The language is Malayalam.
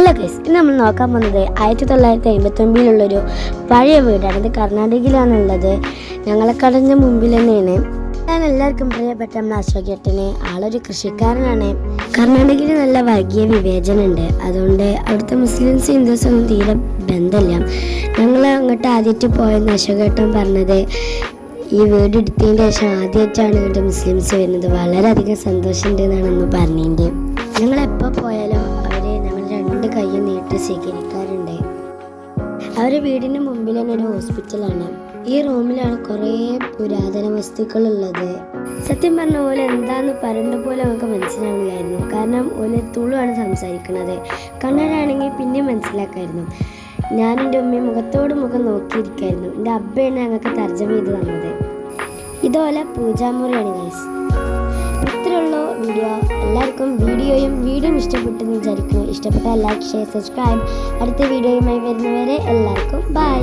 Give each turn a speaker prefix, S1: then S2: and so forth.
S1: ഹലോ ഗൈസ് ഇന്ന് നമ്മൾ നോക്കാൻ പോകുന്നത് ആയിരത്തി തൊള്ളായിരത്തി അമ്പത്തി ഒമ്പതിലുള്ളൊരു പഴയ വീടാണ്. ഇത് കർണാടകയിലാണുള്ളത്. ഞങ്ങളെ കടഞ്ഞ മുമ്പിൽ തന്നെയാണ്. ഞാൻ എല്ലാവർക്കും പ്രിയപ്പെട്ട നമ്മൾ അശോക് ഏട്ടന് ആളൊരു കൃഷിക്കാരനാണ്. കർണാടകയിൽ നല്ല വർഗീയ വിവേചനമുണ്ട്. അതുകൊണ്ട് അവിടുത്തെ മുസ്ലിംസ് ഹിന്ദുസ് ഒന്നും തീരെ ബന്ധമില്ല. ഞങ്ങൾ അങ്ങോട്ട് ആദ്യമായിട്ട് പോയെന്ന് അശോക് ഏട്ടൻ പറഞ്ഞത് ഈ വീട് എടുത്തതിന് ശേഷം ആദ്യമായിട്ടാണ് ഇങ്ങോട്ട് മുസ്ലിംസ് വരുന്നത്. വളരെയധികം സന്തോഷമുണ്ട് എന്നാണ് അന്ന് പറഞ്ഞിട്ടുണ്ട് ഞങ്ങൾ എപ്പോൾ പോയാലും സ്വീകരിക്കാറുണ്ട് അവരുടെ വീടിന് മുമ്പിൽ തന്നെ ഒരു ഹോസ്പിറ്റലാണ്. ഈ റൂമിലാണ് കുറേ പുരാതന വസ്തുക്കളുള്ളത്. സത്യം പറഞ്ഞ ഓല എന്താന്ന് പറയേണ്ട പോലെ നമുക്ക് മനസ്സിലാവില്ലായിരുന്നു കാരണം ഓല തുളുവാണ് സംസാരിക്കുന്നത് കണ്ണനാണെങ്കിൽ പിന്നെ മനസ്സിലാക്കായിരുന്നു. ഞാൻ എന്റെ ഉമ്മ മുഖത്തോട് മുഖം നോക്കിയിരിക്കായിരുന്നു. എന്റെ അബ്ബയാണ് ഞങ്ങൾക്ക് തർജമ ചെയ്ത് തന്നത്. ഇതുപോലെ പൂജാമുറിയാണ് ഗൈസ് ഇത്രയുള്ള. വീഡിയോ എല്ലാവർക്കും വീഡിയോയും വീഡിയോയും ഇഷ്ടപ്പെട്ടെന്ന് വിചാരിക്കുന്നു. ഇഷ്ടപ്പെട്ടാൽ ലൈക്ക് ഷെയർ സബ്സ്ക്രൈബ് അടുത്ത വീഡിയോയുമായി വരുന്നവരെ എല്ലാവർക്കും ബൈ